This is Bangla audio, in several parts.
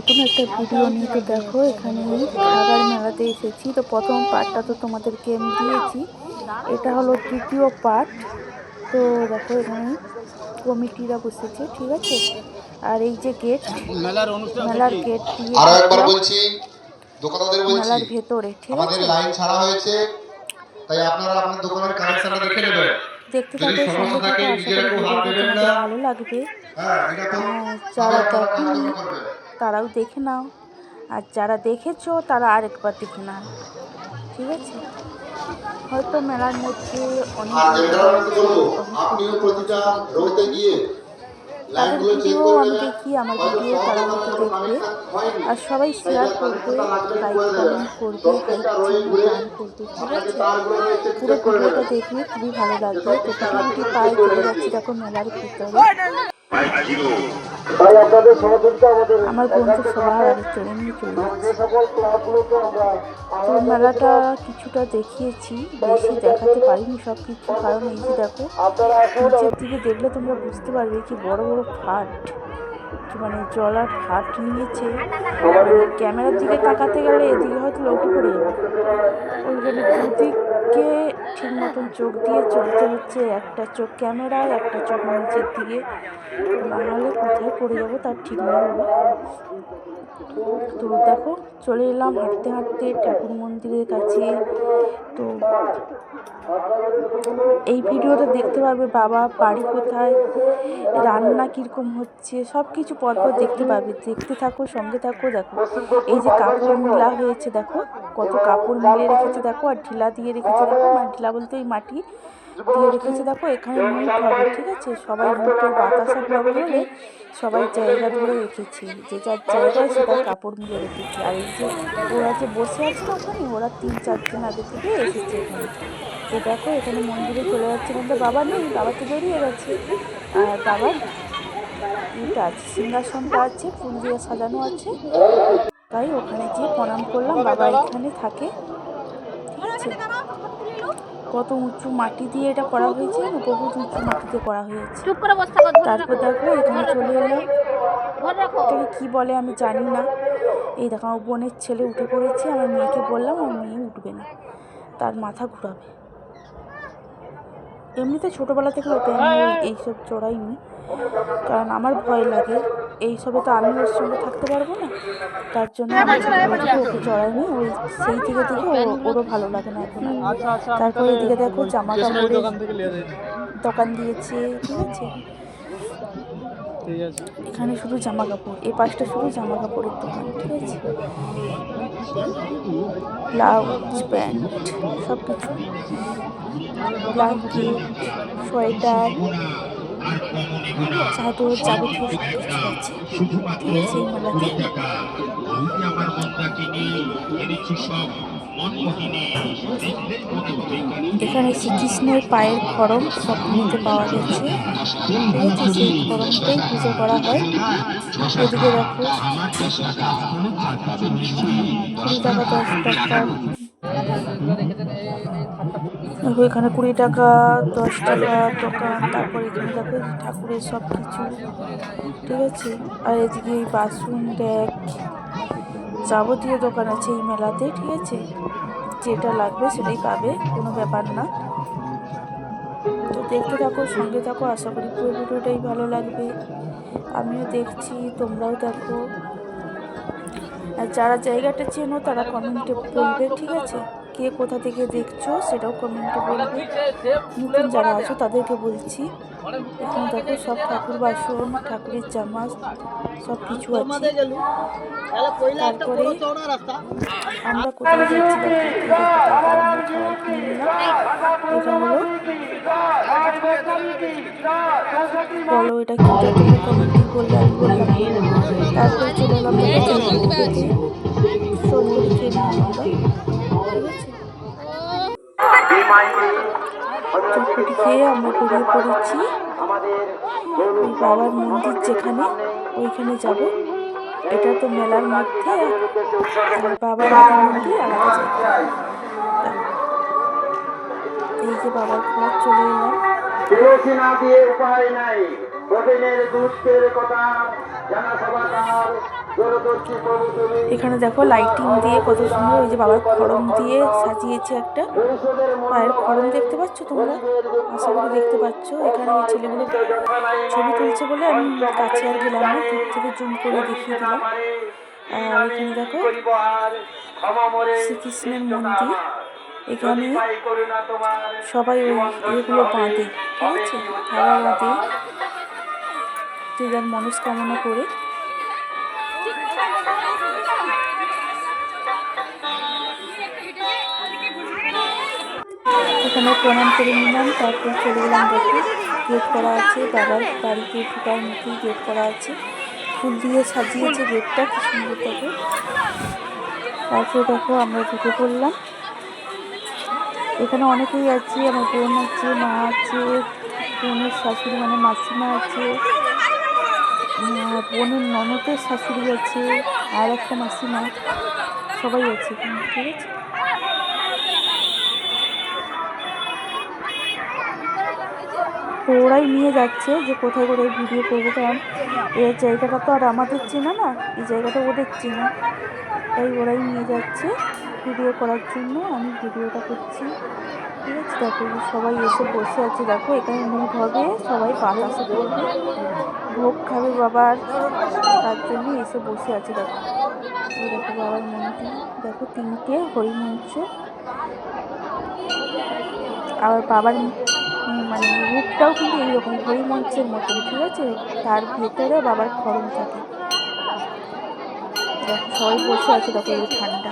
নতুন একটা ভিডিও নিয়ে তো দেখো এখানে খাবার মেলাতে এসেছি। তো প্রথম পার্টটা তো তোমাদেরকে আমি দিয়েছি। এটা হলো তৃতীয় পার্ট। তো দেখো এখানে কমিটিরা বসেছে ঠিক আছে? আর এই যে গেট মেলার গেট দিয়ে একবার বলছি দোকানদারদের বলছি। মেলার ভেতরে ঠিক আমাদের আছে? লাইন ছাড়া হয়েছে তাই আপনারা আপনার দোকানের কানেকশনটা দেখে নেবেন। দেখতে যদি থাকো সমস্যা সঙ্গে থাকে আশা করি কেউ হাত ভিডিওটা দেবেন তোমাদের না। ভালো লাগবে। হ্যাঁ যারা তারাও দেখে নাও। আর যারা দেখেছ তারা আরেকবার দেখে নাও। ঠিক আছে? হয়তো মেলার মধ্যে অনেক আমি তাদের ভিডিও দেখি আমার ভিডিও তারা হয়তো দেখবে। আর সবাই শেয়ার করবে লাইক কমেন্ট করবে গান করবে ঠিক আছে? পুরো ভিডিওটা দেখলে খুবই ভালো লাগবে। তো পায়ে চলে যাচ্ছি দেখো মেলার ভিতরে। তাই আপনাদের সহযোগিতা আমাদের আমার বন্ধু সবার চলে নিয়ে চলে আমরা তো মেলাটা কিছুটা দেখিয়েছি বেশি দেখাতে পারিনি সব কিছু কারণ এই যে দেখো নিচের দিকে দেখলে তোমরা বুঝতে পারবে কি বড় বড় ফাট মানে জলার ফাট নিয়েছে। মানে ক্যামেরার দিকে তাকাতে গেলে এদিকে হয়তো লক্ষ্য পড়ে যাবে ওই জন্য দুদিকে ঠিক মতন চোখ দিয়ে চলতে হচ্ছে, একটা চোখ ক্যামেরায়, একটা চোখ নিচের দিকে। নাহলে কোথায় পড়ে যাব তার ঠিক নেই তো দেখো, চলে এলাম হাঁটতে হাঁটতে ঠাকুর মন্দিরের কাছে। তো এই ভিডিওটা দেখতে পাবে বাবা, বাড়ি কোথায়, রান্না কীরকম হচ্ছে সব কিছু পরপর দেখতে পাবে। দেখতে থাকো, সঙ্গে থাকো, দেখো। এই যে কাপড় মেলা হয়েছে, দেখো, কত কাপড় মিলে রেখেছে, দেখো, আর ঢিলা দিয়ে রেখেছে, দেখো মানে ঢিলা বলতে ওই মাটি দিয়ে রেখেছে। দেখো, এখানে ঠিক আছে? সবাই মুখের বাতাসা হবে বলে সবাই জায়গা ধরে রেখেছে। যে যার জায়গায় সেটা কাপড় মিলে রেখেছে। আর এই যে ওরা যে বসে আছে ওখানে ওরা তিন চারজন আগে থেকে এসেছে এখানে। তো দেখো, এখানে মন্দিরে চলে যাচ্ছে কিন্তু বাবা নেই, বাবা তো বেরিয়ে গেছে। আর বাবার ইটা আছে, সিংহাসনটা আছে, ফুল দিয়ে সাজানো আছে। তাই ওখানে গিয়ে প্রণাম করলাম, বাবা এখানে থাকে। ঠিক আছে? কত উঁচু মাটি দিয়ে এটা করা হয়েছে বহুত উঁচু মাটিতে করা হয়েছে। তারপর দেখো এখানে চলে এলাম। ধরে এটাকে কী বলে আমি জানি না। এই দেখো আমার বোনের ছেলে উঠে পড়েছে আমার মেয়েকে বললাম আমার মেয়ে উঠবে না। তার মাথা ঘুরাবে। এমনিতে ছোটোবেলা থেকে ওকে আমি এই- এইসব চড়াইনি কারণ আমার ভয় লাগে। এইসবে তো আমি ওর সঙ্গে থাকতে পারব না তার জন্য ছোটোবেলা থেকে ওকে চড়াইনি ওই সেই থেকে থেকে ও- ওরও ভালো লাগে না এখন। আর। তারপরে এদিকে দেখো জামা কাপড়ের দোকান দিয়েছে ঠিক আছে? এখানে শুধু জামা কাপড় এই পাশটা শুধু জামা কাপড়ের দোকান ঠিক আছে? ব্লাউজ প্যান্ট সব কিছু ব্ল্যাঙ্কেট সোয়েটার চাদর যাবতীয় সব কিছু আছে ঠিক মেলাতে। এখানে শ্রীকৃষ্ণের পায়ের খড়ম সব নিতে পাওয়া গেছে। সেই খড়মটাই পুজো করা হয়। এদিকে দেখো। কুড়ি টাকা দশ টাকা। দেখো এখানে কুড়ি টাকা, দশ টাকা দোকান তারপর এখানে দেখো ঠাকুরের সব কিছু। ঠিক আছে? আর এদিকে এই বাসন ড্যাগ যাবতীয় দোকান আছে এই মেলাতে, ঠিক আছে? যেটা লাগবে সেটাই পাবে, কোনো ব্যাপার না। তো দেখতে থাকো, সঙ্গে থাকো, আশা করি পুরো ভিডিওটাই ভালো লাগবে। আমিও দেখছি, তোমরাও দেখো। আর যারা জায়গাটা চেনো তারা কমেন্টে বলবে, ঠিক আছে? কে কোথা থেকে দেখছ সেটাও কমেন্টে বলবে। নতুন যারা আছো তাদেরকে বলছি। এখানে দেখো সব ঠাকুর বাসন ঠাকুরের জামা সব কিছু আছে তারপরে আমরা যাচ্ছি এটা হলো বলো এটা কি তারপরে চলে এলাম আমরা। চটপটি খেয়ে আমরা বেরিয়ে পড়েছি। ওই বাবার মন্দির যেখানে, ওইখানে যাব। এটা তো মেলার মধ্যে বাবার মন্দির এই যে বাবার ঘর, চলে এলাম। তুলসী উপায় নাই। প্রতিদিনের দুষ্টের কথা জানা সবাকার এখানে দেখো লাইটিং দিয়ে কত সুন্দর ওই যে বাবার খড়ম দিয়ে সাজিয়েছে একটা পায়ের খড়ম দেখতে পাচ্ছ তোমরা? আশা দেখতে পাচ্ছ। এখানে ওই ছেলেগুলো ছবি তুলছে বলে আমি কাছে আর গেলাম না দূর থেকে জুম করে দেখিয়ে দিলাম। আর এখানে দেখো শ্রীকৃষ্ণের মন্দির। এখানে সবাই ওই এগুলো বাঁধে, ঠিক আছে? থালা বাঁধে। যে যার মনস্কামনা করে এখানে প্রণাম করে নিলাম, তারপর চলে গেলাম দেখে গেট করা আছে, বাবার বাড়িতে ঢোকার মধ্যেই গেট করা আছে। ফুল দিয়ে সাজিয়েছে গেটটা কি সুন্দর থাকে তারপর দেখো আমরা ঢুকে পড়লাম। এখানে অনেকেই আছে, আমার বোন আছে, মা আছে, বোনের শাশুড়ি মানে মাসিমা আছে। বোনের ননদের শাশুড়ি আছে আর একটা মাসিমা সবাই আছে ঠিক আছে? তো ওরাই নিয়ে যাচ্ছে যে কোথায় কোথায় ভিডিও করব, কারণ এই জায়গাটা তো আর আমাদের চেনা না, এই জায়গাটা ওদের চেনা। তাই ওরাই নিয়ে যাচ্ছে ভিডিও করার জন্য, আমি ভিডিওটা করছি। ঠিক আছে, দেখো সবাই এসে বসে আছে, দেখো এখানে মুখ হবে, সবাই বাতাসে করবে। ভোগ খাবে বাবার তার জন্য এসে বসে আছে, দেখো। দেখো বাবার মন্দির দেখো তিনটে হরিমঞ্চ আবার বাবার মানে রূপটাও কিন্তু এইরকম হরিমঞ্চের মতন ঠিক আছে? তার ভেতরে বাবার খরম থাকে। সবাই বসে আছে, দেখো এই ঠান্ডা।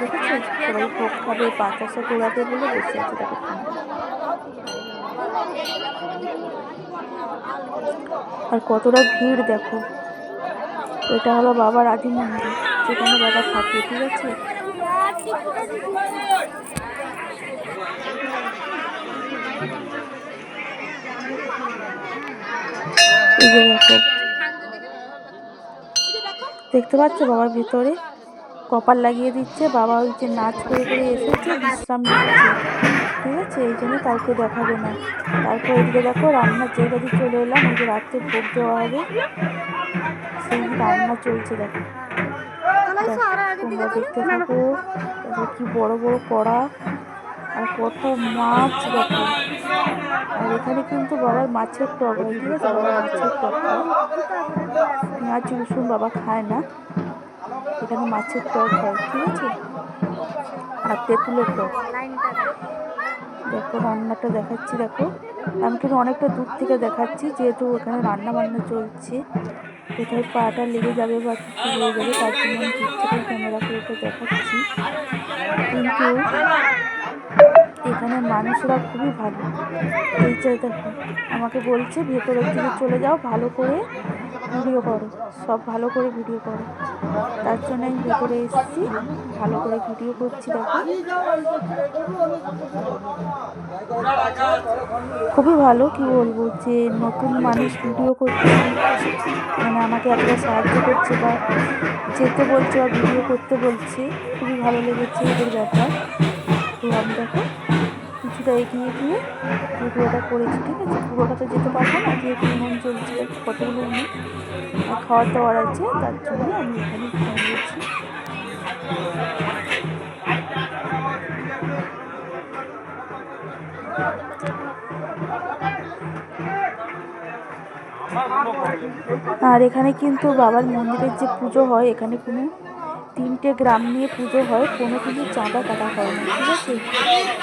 দেখেছ? সবাই ভোগ খাবে বাতাসা ঘোরাবে বলে বসে আছে, দেখো ঠান্ডা। আর কতটা ভিড়, দেখো। এটা হলো বাবার আদি মন্দির, যেখানে বাবা থাকে, ঠিক আছে? দেখতে পাচ্ছ বাবার ভিতরে কপাল লাগিয়ে দিচ্ছে। বাবা ওই যে নাচ করে করে এসেছে বিশ্রাম নিচ্ছে। ঠিক আছে? এই জন্য কাউকে দেখাবে না। তারপর এদিকে দেখো রান্নার জায়গা দিয়ে চলে এলাম। ওই যে রাত্রে ভোগ দেওয়া হবে। সেই রান্না চলছে দেখো। তোমরা দেখতে থাকো। দেখো কি বড় বড় কড়া আর কত মাছ দেখো। আর এখানে কিন্তু বাবার মাছের টক হয় ঠিক আছে বাবার মাছের টক। হয় পেঁয়াজ, রসুন বাবা খায় না। এখানে মাছের টক হয়, ঠিক আছে? আর তেঁতুলের টক। দেখো, রান্নাটা দেখাচ্ছি, দেখো। আমি কিন্তু অনেকটা দূর থেকে দেখাচ্ছি, যেহেতু এখানে রান্না বান্না চলছে। কোথায় পাটা লেগে যাবে বা কিছু লেগে যাবে, তার জন্য আমি দূর থেকে ক্যামেরা করে দেখাচ্ছি। কিন্তু এখানে মানুষরা খুবই ভালো। এই দেখো, আমাকে বলছে ভেতরের দিকে চলে যাও, ভালো করে ভিডিও করো, সব ভালো করে ভিডিও করো। তার জন্য আমি ভেতরে এসেছি, ভালো করে ভিডিও করছি দেখো। খুবই ভালো, কি বলব যে নতুন মানুষ ভিডিও করছে মানে আমাকে এতটা সাহায্য করছে বা যেতে বলছে বা ভিডিও করতে বলছে। খুবই ভালো লেগেছে এদের ব্যাপার। তো আমি দেখো কিছুটা এগিয়ে গিয়ে ভিডিওটা করেছি, ঠিক আছে? পুরোটা তো যেতে পারব না যেহেতু মন চলছে, কতগুলো আর খাওয়ার দাওয়ার আছে, তার জন্য আমি এখানে দাঁড়িয়েছি আর এখানে কিন্তু বাবার মন্দিরের যে পুজো হয়, এখানে কোনো তিনটে গ্রাম নিয়ে পুজো হয়, কোনো কিন্তু চাঁদা কাটা হয় না, ঠিক আছে?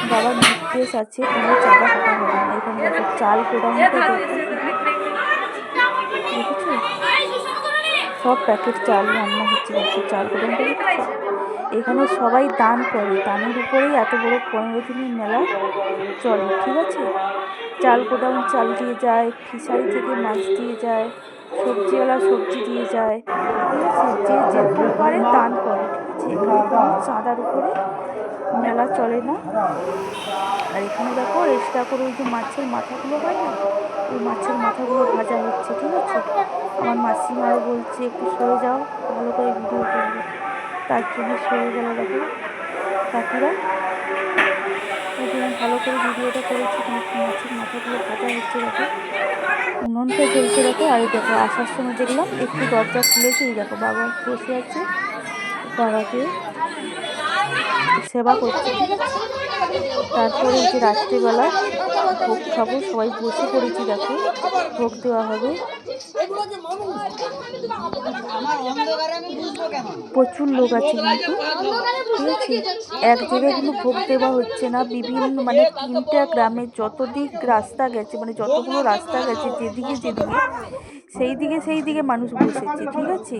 বাবার নির্দেশ আছে, কোনো চাঁদা কাটা হবে না। এখানে দেখো, চাল গোডাউনটা দেখো। দেখেছ? সব প্যাকেট চাল রান্না হচ্ছে, দেখো, চাল গোডাউনটা এখানে সবাই দান করে, দানের উপরেই এত বড় পনেরো দিনের মেলা চলে, ঠিক আছে? চাল গোডাউন চাল দিয়ে যায়, ফিশারি থেকে মাছ দিয়ে যায় সবজিওয়ালা সবজি দিয়ে যায়। যে যেরকম পারে দান করে, ঠিক আছে? চাঁদার উপরে মেলা চলে না। আর এখানে দেখো এক্সট্রা করে ওই যে মাছের মাথাগুলো হয় না? ওই মাছের মাথাগুলো ভাজা হচ্ছে, ঠিক আছে? আমার মাসিমাও বলছে, একটু সরে যাও, ভালো করে ভিডিও করবে। তার জন্য সরে গেল দেখো কাকুরা। ভালো করে ভিডিওটা করেছি মাছের মাথাগুলো ভাজা হচ্ছে দেখো। উনুনটা জ্বলছে দেখো, আর দেখো আসার সময় দেখলাম একটু দরজা খুলেছে, এই দেখো বাবা বসে আছে, বাবাকে সেবা করছে, ঠিক আছে? তারপরে যে রাত্রিবেলা ভোগ খাব, সবাই বসে পড়েছি দেখো। ভোগ দেওয়া হবে। প্রচুর লোক আছে কিন্তু, ঠিক আছে? এক জায়গায় কিন্তু ভোগ দেওয়া হচ্ছে না। বিভিন্ন মানে তিনটা গ্রামে যত দিক রাস্তা গেছে মানে যতগুলো রাস্তা গেছে, যেদিকে যেদিকে সেই দিকে সেই দিকে মানুষ বসেছে ঠিক আছে?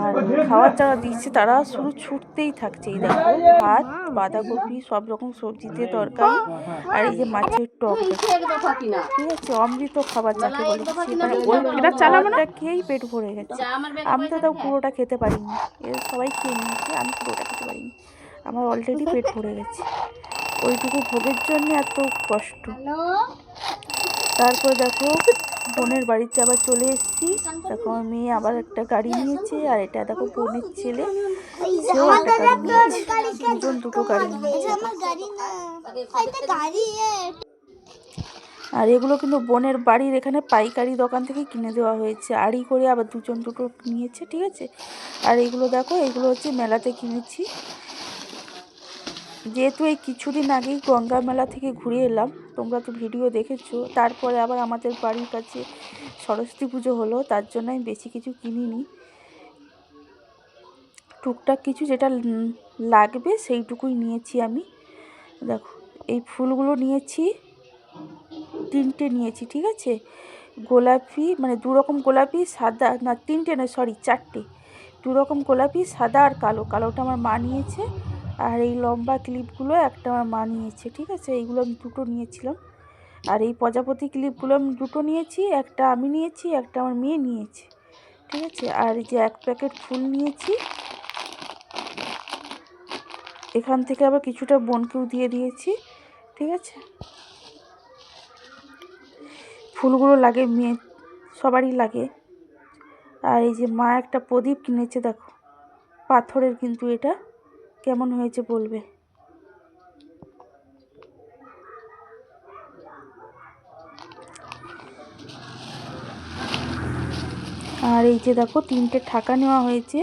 আর খাবার যারা দিচ্ছে তারা শুধু ছুটতেই থাকছে। এই দেখো ভাত বাঁধাকপি সব রকম সবজিতে তরকারি আর এই যে মাছের টক। ঠিক আছে অমৃত খাবার যাকে বলে খেয়েই পেট ভরে গেছে। আমি তো তাও পুরোটা খেতে পারিনি। এর সবাই খেয়ে নিয়েছে আমি পুরোটা খেতে পারিনি। আমার অলরেডি পেট ভরে গেছে। ওইটুকু ভোগের জন্য এত কষ্ট। তারপর দেখো বোনের বাড়িতে আবার চলে এসেছি। দেখো মেয়ে আবার একটা গাড়ি নিয়েছে আর এটা দেখো বোনের ছেলে। সেও একটা গাড়ি নিয়েছে দুজন দুটো নিয়েছে গাড়ি। আর এগুলো কিন্তু বোনের বাড়ির এখানে পাইকারি দোকান থেকে কিনে দেওয়া হয়েছে। আড়ি করে আবার দুজন দুটো নিয়েছে ঠিক আছে? আর এগুলো দেখো এগুলো হচ্ছে মেলাতে কিনেছি। যেহেতু এই কিছুদিন আগেই গঙ্গা মেলা থেকে ঘুরে এলাম, তোমরা তো ভিডিও দেখেছ। তারপরে আবার আমাদের বাড়ির কাছে সরস্বতী পুজো হলো, তার জন্য আমি বেশি কিছু কিনিনি। টুকটাক কিছু যেটা লাগবে সেইটুকুই নিয়েছি আমি। দেখো, এই ফুলগুলো নিয়েছি, তিনটে নিয়েছি, ঠিক আছে? গোলাপি মানে দু রকম গোলাপি, সাদা, না, তিনটে না সরি চারটে। দু রকম গোলাপি, সাদা আর কালো। কালোটা আমার মা নিয়েছে। আর এই লম্বা ক্লিপগুলো একটা আমার মা নিয়েছে, ঠিক আছে? এইগুলো আমি দুটো নিয়েছিলাম। আর এই প্রজাপতি ক্লিপগুলো আমি দুটো নিয়েছি, একটা আমি নিয়েছি, একটা আমার মেয়ে নিয়েছে, ঠিক আছে? আর এই যে এক প্যাকেট ফুল নিয়েছি, এখান থেকে আবার কিছুটা বোনকেও দিয়ে দিয়েছি, ঠিক আছে? ফুলগুলো লাগে, মেয়ে, সবারই লাগে। আর এই যে মা একটা প্রদীপ কিনেছে, দেখো, পাথরের কিন্তু এটা। কেমন হয়েছে বলবে? আর এই যে দেখো, তিনটে ঠাকা নেওয়া হয়েছে।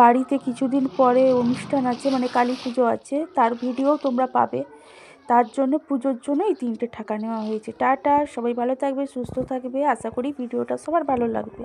বাড়িতে কিছুদিন পরে অনুষ্ঠান আছে মানে কালী পুজো আছে, তার ভিডিও তোমরা পাবে। তার জন্য, পুজোর জন্য এই তিনটে ঠাকা নেওয়া হয়েছে। টাটা, সবাই ভালো থাকবে, সুস্থ থাকবে। আশা করি ভিডিওটা সবার ভালো লাগবে।